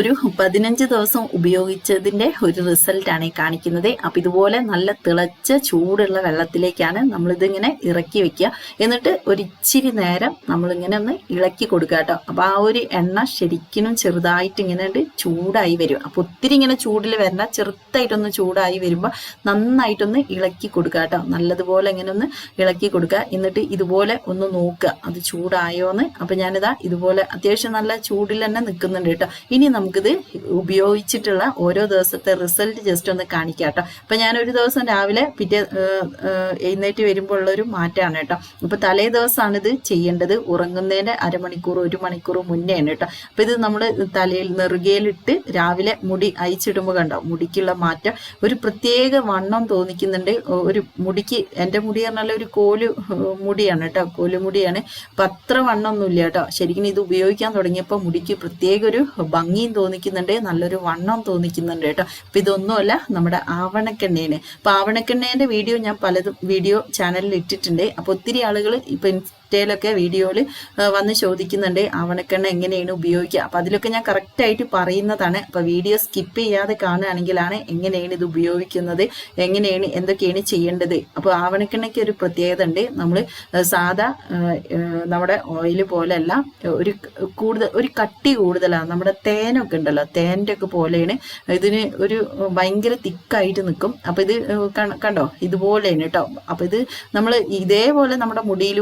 ഒരു പതിനഞ്ച് ദിവസം ഉപയോഗിച്ചതിന്റെ ഒരു റിസൾട്ടാണ് ഈ കാണിക്കുന്നത്. അപ്പൊ ഇതുപോലെ നല്ല തിളച്ച ചൂടുള്ള വെള്ളത്തിലേക്കാണ് നമ്മളിതിങ്ങനെ ഇറക്കി വെക്കുക. എന്നിട്ട് ഒരിച്ചിരി നേരം നമ്മളിങ്ങനെ ഒന്ന് ഇളക്കി കൊടുക്കുക കേട്ടോ. അപ്പൊ ആ ഒരു എണ്ണ ശരിക്കും ചെറുതായിട്ട് ഇങ്ങനെ ചൂടായി വരും. അപ്പൊ ഒത്തിരി ഇങ്ങനെ ചൂടിൽ വരണ്ട ചെറുതായിട്ടൊന്ന് ചൂടായി വരുമ്പോൾ നന്നായിട്ടൊന്ന് ഇളക്കി കൊടുക്കുക കേട്ടോ. നല്ലതുപോലെ ഇങ്ങനെ ഒന്ന് ഇളക്കി കൊടുക്കുക. എന്നിട്ട് ഇതുപോലെ ഒന്ന് നോക്കുക. അത് ചൂടായോന്ന്. അപ്പൊ ഞാനിതാ ഇതുപോലെ അത്യാവശ്യം നല്ല ചൂടിൽ തന്നെ നിൽക്കുന്നുണ്ട് കേട്ടോ. ഇനി നമുക്കിത് ഉപയോഗിച്ചിട്ടുള്ള ഓരോ ദിവസത്തെ റിസൾട്ട് ജസ്റ്റ് ഒന്ന് കാണിക്കാം കേട്ടോ അപ്പം ഞാൻ ഒരു ദിവസം രാവിലെ പിറ്റേ എഴുന്നേറ്റ് വരുമ്പോൾ ഉള്ളൊരു മാറ്റമാണ് കേട്ടോ. അപ്പോൾ തലേ ദിവസമാണ് ഇത് ചെയ്യേണ്ടത്. ഉറങ്ങുന്നതിന്റെ അരമണിക്കൂർ ഒരു മണിക്കൂർ മുന്നെയാണ് കേട്ടോ. അപ്പോൾ ഇത് നമ്മൾ തലയിൽ നെറുകയിലിട്ട് രാവിലെ മുടി അയച്ചിടുമ്പോൾ കണ്ടോ? മുടിക്കുള്ള മാറ്റം. ഒരു പ്രത്യേക വണ്ണം തോന്നിക്കുന്നുണ്ട്. ഒരു മുടിക്ക് എന്റെ മുടി പറഞ്ഞാൽ ഒരു കോലു മുടിയാണ് കേട്ടോ. കോലുമുടിയാണ് അപ്പം അത്ര വണ്ണമൊന്നുമില്ല കേട്ടോ. ശരിക്കും ഇത് ഉപയോഗിക്കാൻ തുടങ്ങിയപ്പോൾ മുടിക്ക് പ്രത്യേക ഒരു ഭംഗിയും തോന്നിക്കുന്നുണ്ട്. നല്ലൊരു വണ്ണം തോന്നിക്കുന്നുണ്ട് കേട്ടോ. അപ്പൊ ഇതൊന്നുമല്ല നമ്മുടെ ആവണക്കെണ്ണേനെ. അപ്പൊ ആവണക്കെണ്ണേന്റെ വീഡിയോ ഞാൻ പലതും വീഡിയോ ചാനലിൽ ഇട്ടിട്ടുണ്ട്. അപ്പൊ ഒത്തിരി ആളുകൾ ഇപ്പൊ ഇൻസ്റ്റയിലൊക്കെ വീഡിയോയിൽ വന്ന് ചോദിക്കുന്നുണ്ട് ആവണക്കെണ്ണ എങ്ങനെയാണ് ഉപയോഗിക്കുക. അപ്പം അതിലൊക്കെ ഞാൻ കറക്റ്റായിട്ട് പറയുന്നതാണ്. അപ്പോൾ വീഡിയോ സ്കിപ്പ് ചെയ്യാതെ കാണുകയാണെങ്കിലാണ് എങ്ങനെയാണ് ഇത് ഉപയോഗിക്കുന്നത് എങ്ങനെയാണ് എന്തൊക്കെയാണ് ചെയ്യേണ്ടത്. അപ്പോൾ ആവണക്കെണ്ണയ്ക്ക് ഒരു പ്രത്യേകത ഉണ്ട്. നമ്മൾ സാധാ നമ്മുടെ ഓയിൽ പോലെയല്ല ഒരു കൂടുതൽ ഒരു കട്ടി കൂടുതലാണ്. നമ്മുടെ തേനൊക്കെ ഉണ്ടല്ലോ തേന്റെ ഒക്കെ പോലെയാണ്. ഇതിന് ഒരു ഭയങ്കര തിക്കായിട്ട് നിൽക്കും അപ്പം ഇത് കണ്ട- ഇതുപോലെയാണ് കേട്ടോ. അപ്പം ഇത് നമ്മൾ ഇതേപോലെ നമ്മുടെ മുടിയിൽ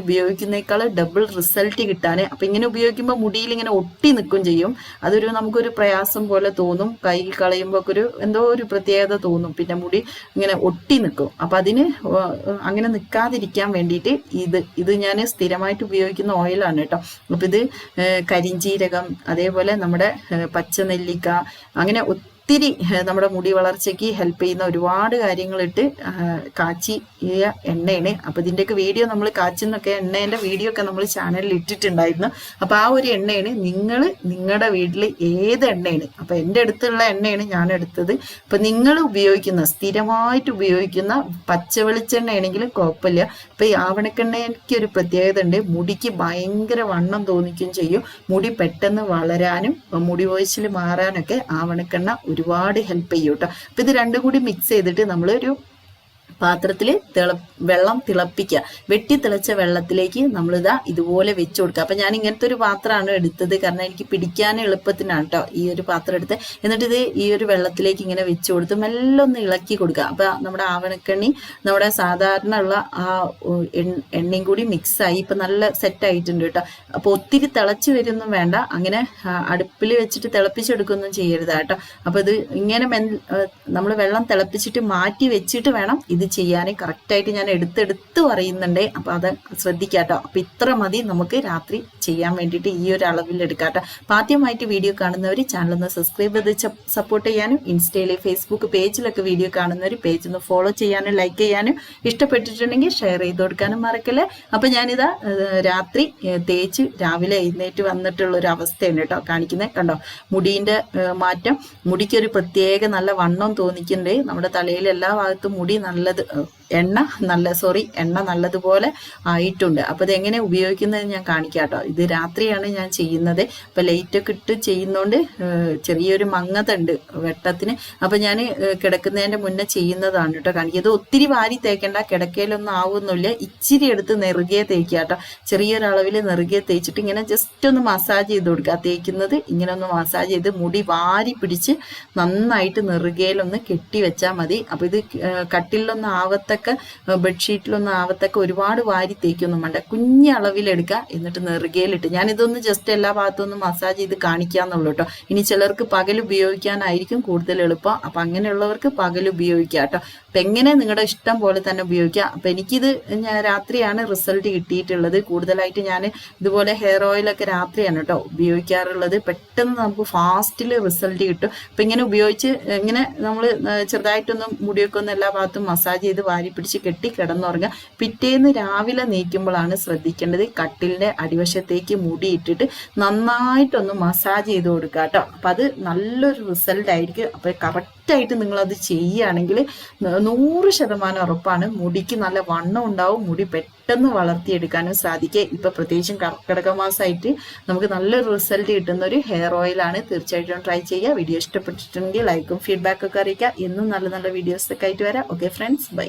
ഉപയോഗിക്കുന്നേക്കാൾ ഡബിൾ റിസൾട്ട് കിട്ടാൻ. അപ്പം ഇങ്ങനെ ഉപയോഗിക്കുമ്പോൾ മുടിയിൽ ഇങ്ങനെ ഒട്ടി നിൽക്കും ചെയ്യും. അതൊരു നമുക്കൊരു പ്രയാസം പോലെ തോന്നും. കൈ കളയുമ്പോൾ ഒക്കെ ഒരു എന്തോ ഒരു പ്രത്യേകത തോന്നും. പിന്നെ മുടി ഇങ്ങനെ ഒട്ടി നിൽക്കും. അപ്പം അതിന് അങ്ങനെ നിൽക്കാതിരിക്കാൻ വേണ്ടിയിട്ട് ഇത് ഇത് ഞാൻ സ്ഥിരമായിട്ട് ഉപയോഗിക്കുന്ന ഓയിലാണ് കേട്ടോ. അപ്പം ഇത് കരിഞ്ചീരകം അതേപോലെ നമ്മുടെ പച്ച പച്ചനെല്ലിക്ക അങ്ങനെ ഏഹ് നമ്മുടെ മുടി വളർച്ചയ്ക്ക് ഹെൽപ്പ് ചെയ്യുന്ന ഒരുപാട് കാര്യങ്ങളിട്ട് കാച്ചി എണ്ണയാണ് അപ്പൊ ഇതിന്റെയൊക്കെ വീഡിയോ നമ്മൾ കാച്ചുന്നൊക്കെ എണ്ണേന്റെ വീഡിയോ ഒക്കെ നമ്മൾ ചാനലിൽ ഇട്ടിട്ടുണ്ടായിരുന്നു. അപ്പോൾ ആ ഒരു എണ്ണയാണ് നിങ്ങൾ നിങ്ങളുടെ വീട്ടിൽ ഏത് എണ്ണയാണ് അപ്പോൾ എന്റെ അടുത്തുള്ള എണ്ണയാണ് ഞാൻ എടുത്തത്. അപ്പോൾ നിങ്ങൾ ഉപയോഗിക്കുന്ന സ്ഥിരമായിട്ട് ഉപയോഗിക്കുന്ന പച്ച വെളിച്ചെണ്ണ കുഴപ്പമില്ല. അപ്പോൾ ഈ ആവണക്കെണ്ണയ്ക്ക് ഒരു പ്രത്യേകത ഉണ്ട്. മുടിക്ക് ഭയങ്കര വണ്ണം തോന്നിക്കുകയും ചെയ്യും. മുടി പെട്ടെന്ന് വളരാനും മുടി വോയിച്ചിൽ മാറാനൊക്കെ ആവണക്കെണ്ണ ഒരുപാട് ഹെൽപ്പ് ചെയ്യും കേട്ടോ അപ്പൊ ഇത് രണ്ടും കൂടി മിക്സ് ചെയ്തിട്ട് നമ്മളൊരു പാത്രത്തിൽ തിള വെള്ളം തിളപ്പിക്കുക. വെട്ടി തിളച്ച വെള്ളത്തിലേക്ക് നമ്മളിതാ ഇതുപോലെ വെച്ച് കൊടുക്കുക. അപ്പം ഞാൻ ഇങ്ങനത്തെ ഒരു പാത്രമാണ് എടുത്തത്. കാരണം എനിക്ക് പിടിക്കാൻ എളുപ്പത്തിനാണ് കേട്ടോ ഈ ഒരു പാത്രം എടുത്ത്. എന്നിട്ട് ഇത് ഈ ഒരു വെള്ളത്തിലേക്ക് ഇങ്ങനെ വെച്ച് കൊടുത്ത് മെല്ലെ ഒന്ന് ഇളക്കി കൊടുക്കുക. അപ്പം നമ്മുടെ ആവണക്കണ്ണി നമ്മുടെ സാധാരണ ഉള്ള ആ എണ്ണ- എണ്ണയും കൂടി മിക്സായി ഇപ്പം നല്ല സെറ്റ് ആയിട്ടുണ്ട് കേട്ടോ അപ്പോൾ ഒത്തിരി തിളച്ച് വരുമൊന്നും വേണ്ട. അങ്ങനെ അടുപ്പിൽ വെച്ചിട്ട് തിളപ്പിച്ചെടുക്കൊന്നും ചെയ്യരുത് കേട്ടോ അപ്പോൾ ഇത് ഇങ്ങനെ നമ്മൾ വെള്ളം തിളപ്പിച്ചിട്ട് മാറ്റി വെച്ചിട്ട് വേണം ഇത് ചെയ്യാൻ കറക്റ്റായിട്ട് ഞാൻ എടുത്തെടുത്ത് പറയുന്നുണ്ട്. അപ്പൊ അത് ശ്രദ്ധിക്കാട്ടോ. അപ്പൊ ഇത്ര മതി നമുക്ക് രാത്രി ചെയ്യാൻ വേണ്ടിയിട്ട് ഈ ഒരു അളവിൽ എടുക്കാട്ടോ. അപ്പൊ ആദ്യമായിട്ട് വീഡിയോ കാണുന്നവർ ചാനലൊന്ന് സബ്സ്ക്രൈബ് ചെയ്ത് സപ്പോർട്ട് ചെയ്യാനും ഇൻസ്റ്റയിലെ ഫേസ്ബുക്ക് പേജിലൊക്കെ വീഡിയോ കാണുന്നവർ പേജ് ഒന്ന് ഫോളോ ചെയ്യാനും ലൈക്ക് ചെയ്യാനും ഇഷ്ടപ്പെട്ടിട്ടുണ്ടെങ്കിൽ ഷെയർ ചെയ്ത് കൊടുക്കാനും മറക്കല്ലേ? അപ്പൊ ഞാനിതാ രാത്രി തേച്ച് രാവിലെ എഴുന്നേറ്റ് വന്നിട്ടുള്ള ഒരു അവസ്ഥയാണ് കേട്ടോ കാണിക്കുന്നത് കണ്ടോ? മുടീന്റെ മാറ്റം. മുടിക്കൊരു പ്രത്യേക നല്ല വണ്ണം തോന്നിക്കുന്നുണ്ട് നമ്മുടെ തലയിൽ എല്ലാ ഭാഗത്തും മുടി നല്ലത് Uh-oh. എണ്ണ നല്ല സോറി എണ്ണ നല്ലതുപോലെ ആയിട്ടുണ്ട്. അപ്പോൾ ഇത് എങ്ങനെ ഉപയോഗിക്കുന്നത് ഞാൻ കാണിക്കാം കേട്ടോ ഇത് രാത്രിയാണ് ഞാൻ ചെയ്യുന്നത്. ഇപ്പം ലൈറ്റൊക്കെ ഇട്ട് ചെയ്യുന്നതുകൊണ്ട് ചെറിയൊരു മങ്ങതുണ്ട് വെട്ടത്തിന്. അപ്പം ഞാൻ കിടക്കുന്നതിന്റെ മുന്നേ ചെയ്യുന്നതാണ് കേട്ടോ കാണിക്കുക. ഇത് ഒത്തിരി വാരി തേക്കേണ്ട കിടക്കയിലൊന്നും ആവുന്നില്ല. ഇച്ചിരി എടുത്ത് നെറുകയെ തേക്കുക കേട്ടോ ചെറിയൊരളവിൽ നെറുകയെ തേച്ചിട്ട് ഇങ്ങനെ ജസ്റ്റ് ഒന്ന് മസാജ് ചെയ്ത് കൊടുക്കുക. തേക്കുന്നത് ഇങ്ങനെ ഒന്ന് മസാജ് ചെയ്ത് മുടി വാരി പിടിച്ച് നന്നായിട്ട് നെറുകയിലൊന്ന് കെട്ടി വെച്ചാൽ മതി. അപ്പോൾ ഇത് കട്ടിലൊന്നും ആവത്തക്ക ഏഹ്, ബെഡ്ഷീറ്റിലൊന്നും ആവത്തൊക്കെ ഒരുപാട് വാരി തേക്കൊന്നും വേണ്ട കുഞ്ഞ അളവിലെടുക്കുക എന്നിട്ട് നെറുകയിലിട്ട്. ഞാനിതൊന്ന് ജസ്റ്റ് എല്ലാ ഭാഗത്തും ഒന്ന് മസാജ് ചെയ്ത് കാണിക്കാന്നുള്ളൂ കേട്ടോ. ഇനി ചിലർക്ക് പകൽ ഉപയോഗിക്കാനായിരിക്കും കൂടുതൽ എളുപ്പം. അപ്പം അങ്ങനെയുള്ളവർക്ക് പകൽ ഉപയോഗിക്കുക കേട്ടോ. അപ്പം എങ്ങനെ നിങ്ങളുടെ ഇഷ്ടം പോലെ തന്നെ ഉപയോഗിക്കുക അപ്പം എനിക്കിത് ഞാൻ രാത്രിയാണ് റിസൾട്ട് കിട്ടിയിട്ടുള്ളത്. കൂടുതലായിട്ട് ഞാൻ ഇതുപോലെ ഹെയർ ഓയിലൊക്കെ രാത്രിയാണ് കേട്ടോ ഉപയോഗിക്കാറുള്ളത്. പെട്ടെന്ന് നമുക്ക് ഫാസ്റ്റിൽ റിസൾട്ട് കിട്ടും. അപ്പം ഇങ്ങനെ ഉപയോഗിച്ച് ഇങ്ങനെ നമ്മൾ ചെറുതായിട്ടൊന്നും മുടിയൊക്കെ ഒന്ന് എല്ലാ ഭാഗത്തും മസാജ് ചെയ്ത് വാരി പിടിച്ച് കെട്ടി കിടന്നുറങ്ങുക പിറ്റേന്ന് രാവിലെ നീക്കുമ്പോഴാണ് ശ്രദ്ധിക്കേണ്ടത് കട്ടിലിന്റെ അടിവശത്തേക്ക് മുടിയിട്ടിട്ട് നന്നായിട്ടൊന്ന് മസാജ് ചെയ്ത് കൊടുക്കുക കേട്ടോ. അപ്പൊ അത് നല്ലൊരു റിസൾട്ട് ആയിരിക്കും. അപ്പൊ കറക്റ്റായിട്ട് നിങ്ങൾ അത് ചെയ്യുകയാണെങ്കിൽ നൂറ് ശതമാനം ഉറപ്പാണ് മുടിക്ക് നല്ല വണ്ണം ഉണ്ടാവും. മുടി പെട്ടെന്ന് വളർത്തിയെടുക്കാനും സാധിക്കുക. ഇപ്പൊ പ്രത്യേകിച്ചും കർക്കിടക മാസമായിട്ട് നമുക്ക് നല്ലൊരു റിസൾട്ട് കിട്ടുന്ന ഒരു ഹെയർ ഓയിലാണ് തീർച്ചയായിട്ടും ട്രൈ ചെയ്യുക. വീഡിയോ ഇഷ്ടപ്പെട്ടിട്ടുണ്ടെങ്കിൽ ലൈക്കും ഫീഡ്ബാക്കും ഒക്കെ അറിയിക്കുക. എന്നും നല്ല നല്ല വീഡിയോസ് ഒക്കെ ആയിട്ട് വരാം. Okay friends bye